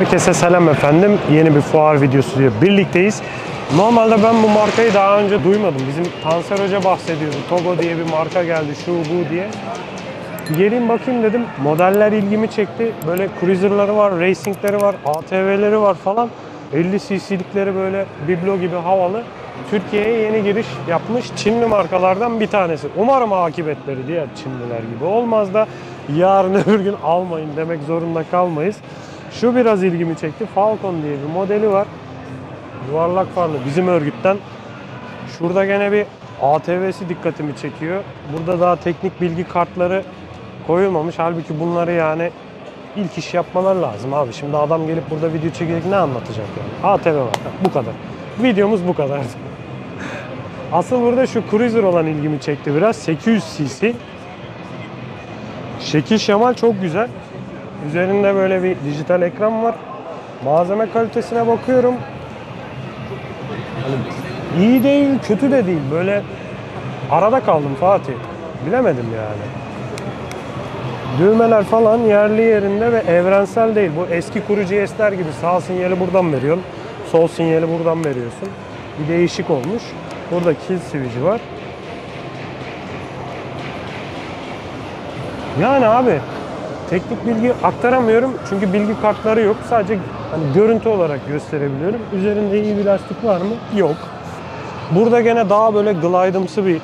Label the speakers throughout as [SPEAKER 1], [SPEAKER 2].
[SPEAKER 1] Herkese selam efendim. Yeni bir fuar videosuyla birlikteyiz. Normalde ben bu markayı daha önce duymadım. Bizim Tanser Hoca bahsediyordu. Togo diye bir marka geldi, şu bu diye. Gelin bakayım dedim. Modeller ilgimi çekti. Böyle cruiser'ları var, racing'leri var, ATV'leri var falan. 50 cc'likleri böyle biblo gibi havalı. Türkiye'ye yeni giriş yapmış Çinli markalardan bir tanesi. Umarım akıbetleri diğer Çinliler gibi olmaz da yarın öbür gün almayın demek zorunda kalmayız. Şu biraz ilgimi çekti. Falcon diye bir modeli var. Yuvarlak farlı bizim örgütten. Şurada gene bir ATV'si dikkatimi çekiyor. Burada daha teknik bilgi kartları koyulmamış. Halbuki bunları yani ilk iş yapmalar lazım abi. Şimdi adam gelip burada video çekecek ne anlatacak yani? ATV var. Bu kadar. Videomuz bu kadar. Asıl burada şu cruiser olan ilgimi çekti biraz. 800 cc. Şekil şemal çok güzel. Üzerinde böyle bir dijital ekran var. Malzeme kalitesine bakıyorum. Hani iyi değil, kötü de değil. Böyle arada kaldım Fatih. Bilemedim yani. Düğmeler falan yerli yerinde ve evrensel değil. Bu eski kuru GS'ler gibi sağ sinyali buradan veriyorsun. Sol sinyali buradan veriyorsun. Bir değişik olmuş. Burada kill switch'i var. Yani abi teknik bilgi aktaramıyorum çünkü bilgi kartları yok. Sadece hani görüntü olarak gösterebiliyorum. Üzerinde iyi bir lastik var mı? Yok. Burada gene daha böyle glide'ımsı bir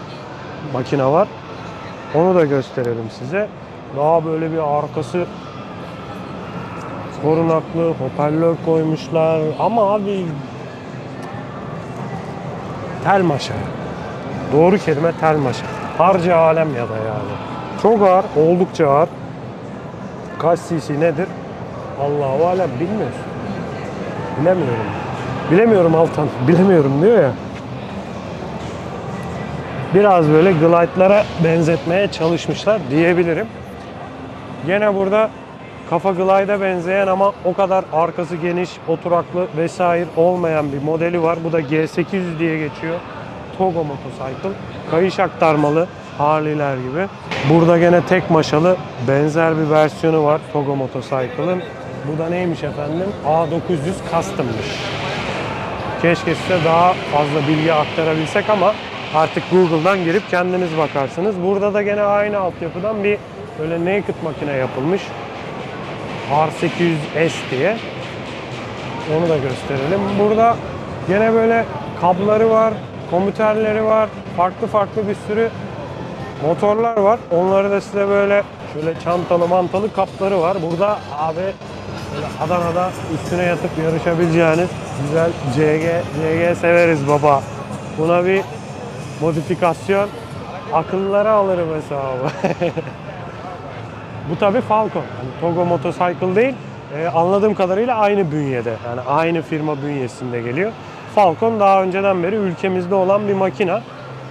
[SPEAKER 1] makine var. Onu da gösterelim size. Daha böyle bir arkası korunaklı hoparlör koymuşlar ama abi tel maşa. Doğru kelime tel maşa. Harcı alem ya da yani. Çok ağır, oldukça ağır. Kaç cc nedir? Allahu alem bilmiyoruz. Bilemiyorum. Bilemiyorum Altan. Bilemiyorum diyor ya. Biraz böyle glide'lara benzetmeye çalışmışlar diyebilirim. Gene burada kafa glide'a benzeyen ama o kadar arkası geniş, oturaklı vesaire olmayan bir modeli var. Bu da G800 diye geçiyor. Togo Motorcycle. Kayış aktarmalı Harley'ler gibi. Burada gene tek maşalı benzer bir versiyonu var Togo Motorcycle'ın. Bu da neymiş efendim? A900 Custom'mış. Keşke size daha fazla bilgi aktarabilsek ama artık Google'dan girip kendiniz bakarsınız. Burada da gene aynı altyapıdan bir böyle naked makine yapılmış. R800S diye. Onu da gösterelim. Burada gene böyle kabları var, komüterleri var, farklı farklı bir sürü motorlar var. Onları da size böyle şöyle çantalı mantalı kapları var. Burada abi Adana'da üstüne yatıp yarışabileceğiniz güzel CG, CG severiz baba. Buna bir modifikasyon akıllara alırım hesabı. Bu tabi Falcon. Yani Togo Motorcycle değil. Ee, anladığım kadarıyla aynı bünyede. Yani aynı firma bünyesinde geliyor. Falcon daha önceden beri ülkemizde olan bir makina.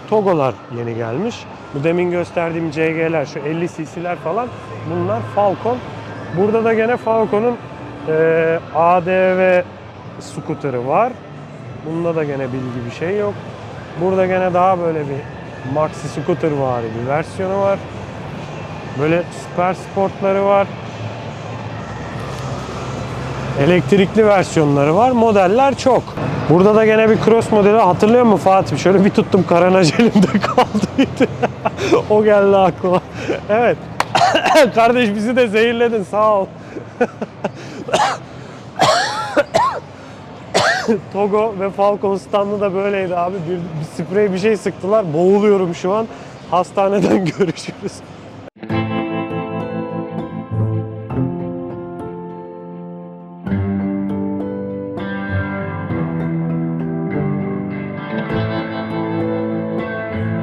[SPEAKER 1] Togolar yeni gelmiş. Bu demin gösterdiğim CG'ler, şu 50 cc'ler falan bunlar Falcon. Burada da gene Falcon'un e, ADV scooter'ı var. Bunda da gene bilgi bir şey yok. Burada gene daha böyle bir maxi scooter var bir versiyonu var. Böyle süper sportları var. Elektrikli versiyonları var. Modeller çok. Burada da gene bir cross modeli hatırlıyor musun Fatih? Şöyle bir tuttum karanaj elimde kaldıydı. o geldi aklıma. evet. Kardeş bizi de zehirledin sağ ol. Togo ve Falcon standı da böyleydi abi. Bir, bir sprey bir şey sıktılar. Boğuluyorum şu an. Hastaneden görüşürüz.